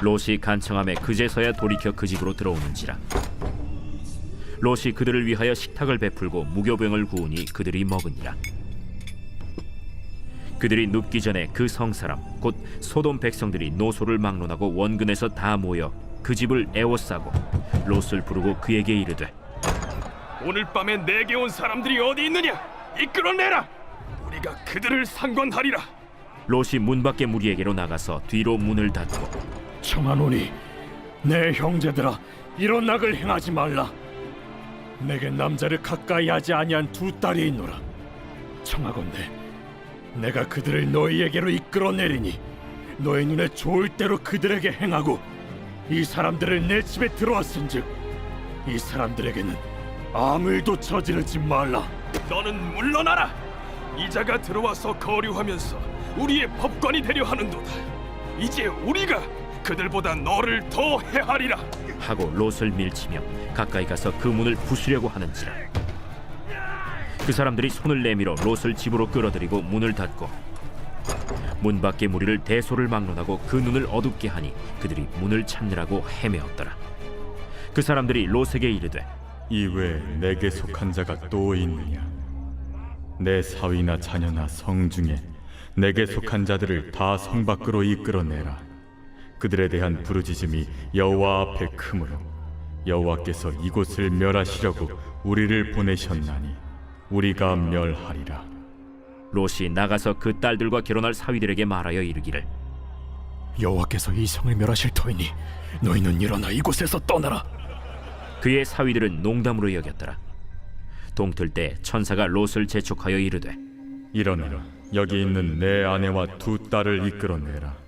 롯이 간청함에 그제서야 돌이켜 그 집으로 들어오는지라 롯이 그들을 위하여 식탁을 베풀고 무교병을 구우니 그들이 먹으니라 그들이 눕기 전에 그 성 사람 곧 소돔 백성들이 노소를 막론하고 원근에서 다 모여 그 집을 애워싸고 롯을 부르고 그에게 이르되 오늘 밤에 내게 온 사람들이 어디 있느냐? 이끌어내라. 우리가 그들을 상관하리라. 롯이 문 밖에 무리에게로 나가서 뒤로 문을 닫고 청하노니 내 형제들아 이런 낙을 행하지 말라 내게 남자를 가까이 하지 아니한 두 딸이 있노라 청하건대 내가 그들을 너희에게로 이끌어내리니 너희 눈에 좋을 대로 그들에게 행하고 이 사람들을 내 집에 들어왔은즉 이 사람들에게는 아무 일도 저지르지 말라 너는 물러나라. 이자가 들어와서 거류하면서 우리의 법관이 되려 하는도다. 이제 우리가 그들보다 너를 더 해하리라. 하고 롯을 밀치며 가까이 가서 그 문을 부수려고 하는지라. 그 사람들이 손을 내밀어 롯을 집으로 끌어들이고 문을 닫고 문 밖의 무리를 대소를 막론하고 그 눈을 어둡게 하니 그들이 문을 찾느라고 헤매었더라. 그 사람들이 롯에게 이르되 이외에 내게 속한 자가 또 있느냐? 내 사위나 자녀나 성 중에 내게 속한 자들을 다 성 밖으로 이끌어내라 그들에 대한 부르짖음이 여호와 앞에 크므로 여호와께서 이곳을 멸하시려고 우리를 보내셨나니 우리가 멸하리라. 롯이 나가서 그 딸들과 결혼할 사위들에게 말하여 이르기를. 여호와께서 이 성을 멸하실 터이니 너희는 일어나 이곳에서 떠나라. 그의 사위들은 농담으로 여겼더라. 동틀 때 천사가 롯을 재촉하여 이르되 일어나라. 여기 있는 내 아내와 두 딸을 이끌어내라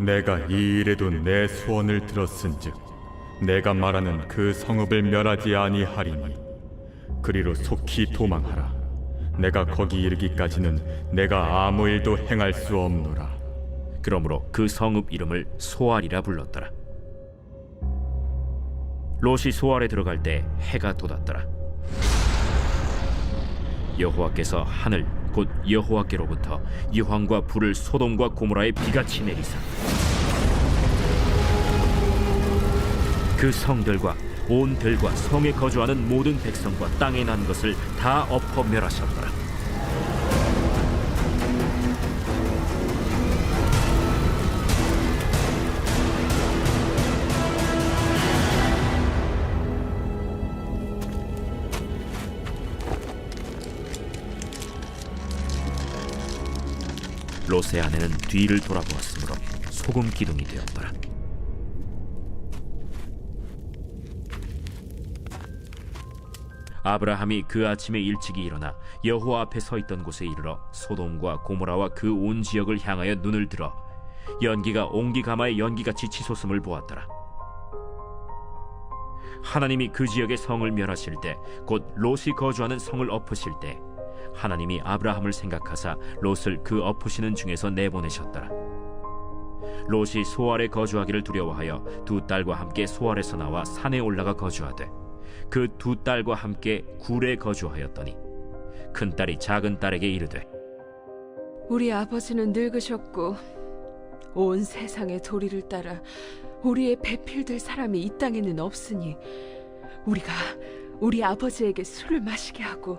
내가 이 일에도 내 소원을 들었은즉 내가 말하는 그 성읍을 멸하지 아니하리니 그리로 속히 도망하라 내가 거기 이르기까지는 내가 아무 일도 행할 수 없노라 그러므로 그 성읍 이름을 소알이라 불렀더라. 롯이 소알에 들어갈 때 해가 돋았더라. 여호와께서 하늘 곧 여호와께로부터 이황과 불을 소돔과 고모라에 비같이 내리사 그 성들과 온 들과 성에 거주하는 모든 백성과 땅에 난 것을 다 엎어 멸하셨더라. 롯의 아내는 뒤를 돌아보았으므로 소금 기둥이 되었더라. 아브라함이 그 아침에 일찍이 일어나 여호와 앞에 서 있던 곳에 이르러 소돔과 고모라와 그 온 지역을 향하여 눈을 들어 연기가 옹기 가마의 연기같이 치솟음을 보았더라. 하나님이 그 지역의 성을 멸하실 때 곧 롯이 거주하는 성을 엎으실 때 하나님이 아브라함을 생각하사 롯을 그 엎으시는 중에서 내보내셨더라. 롯이 소알에 거주하기를 두려워하여 두 딸과 함께 소알에서 나와 산에 올라가 거주하되 그 두 딸과 함께 굴에 거주하였더니 큰 딸이 작은 딸에게 이르되 우리 아버지는 늙으셨고 온 세상의 도리를 따라 우리의 배필될 사람이 이 땅에는 없으니 우리가 우리 아버지에게 술을 마시게 하고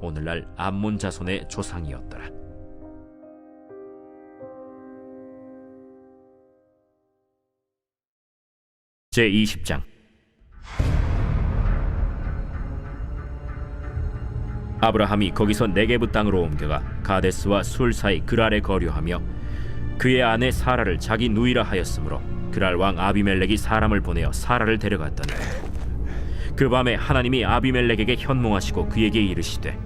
오늘날 암몬 자손의 조상이었더라. 제 20장 아브라함이 거기서 네게부 땅으로 옮겨가 가데스와 술 사이 그랄에 거류하며 그의 아내 사라를 자기 누이라 하였으므로 그랄 왕 아비멜렉이 사람을 보내어 사라를 데려갔더니 그 밤에 하나님이 아비멜렉에게 현몽하시고 그에게 이르시되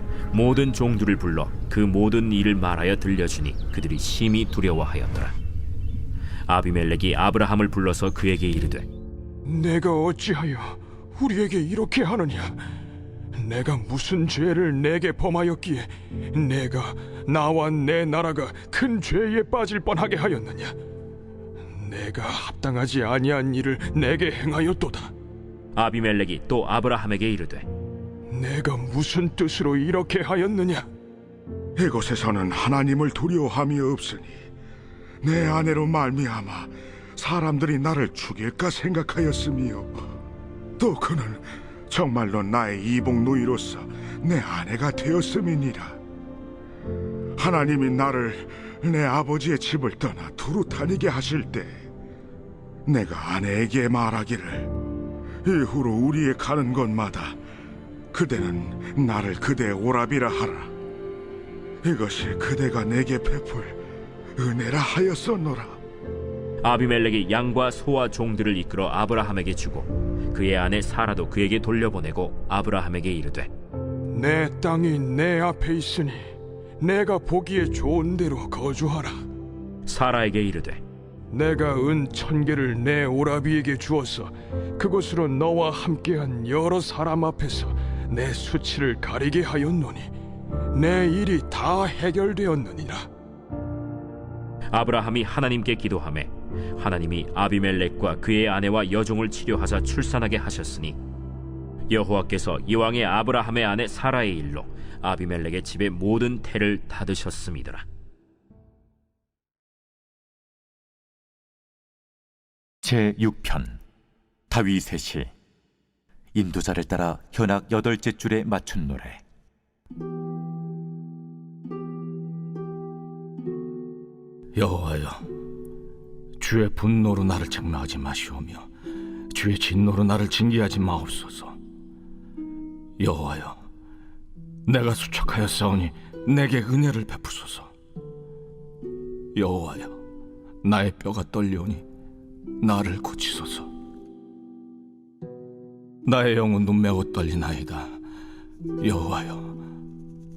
모든 종들을 불러 그 모든 일을 말하여 들려주니 그들이 심히 두려워하였더라. 아비멜렉이 아브라함을 불러서 그에게 이르되 내가 어찌하여 우리에게 이렇게 하느냐? 내가 무슨 죄를 내게 범하였기에 내가 나와 내 나라가 큰 죄에 빠질 뻔하게 하였느냐? 내가 합당하지 아니한 일을 내게 행하였도다. 아비멜렉이 또 아브라함에게 이르되 내가 무슨 뜻으로 이렇게 하였느냐? 이곳에서는 하나님을 두려워함이 없으니 내 아내로 말미암아 사람들이 나를 죽일까 생각하였으며 또 그는 정말로 나의 이복 누이로서 내 아내가 되었음이니라 하나님이 나를 내 아버지의 집을 떠나 두루 다니게 하실 때 내가 아내에게 말하기를 이후로 우리의 가는 곳마다 그대는 나를 그대의 오랍이라 하라 이것이 그대가 내게 베풀 은혜라 하였었노라. 아비멜렉이 양과 소와 종들을 이끌어 아브라함에게 주고 그의 아내 사라도 그에게 돌려보내고 아브라함에게 이르되 내 땅이 내 앞에 있으니 내가 보기에 좋은 대로 거주하라. 사라에게 이르되 내가 은 천 개를 내 오라비에게 주어서 그곳으로 너와 함께한 여러 사람 앞에서 내 수치를 가리게 하였노니 내 일이 다 해결되었느니라. 아브라함이 하나님께 기도하매 하나님이 아비멜렉과 그의 아내와 여종을 치료하사 출산하게 하셨으니 여호와께서 이왕의 아브라함의 아내 사라의 일로 아비멜렉의 집의 모든 태를 닫으셨음이더라. 제 6편 다윗의 시 인도자를 따라 현악 여덟째 줄에 맞춘 노래 여호와여 주의 분노로 나를 책망하지 마시오며 주의 진노로 나를 징계하지 마옵소서. 여호와여, 내가 수척하였사오니 내게 은혜를 베푸소서. 여호와여, 나의 뼈가 떨려오니 나를 고치소서. 나의 영혼도 매우 떨리나이다. 여호와여,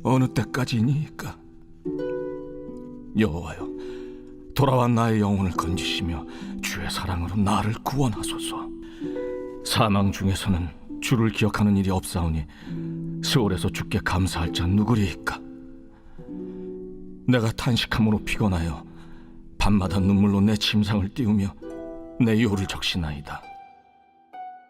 어느 때까지니까? 여호와여, 돌아와 나의 영혼을 건지시며 주의 사랑으로 나를 구원하소서. 사망 중에서는 주를 기억하는 일이 없사오니 세월에서 주께 감사할 자 누구리이까? 내가 탄식함으로 피곤하여 밤마다 눈물로 내 침상을 띄우며 내 요를 적시나이다.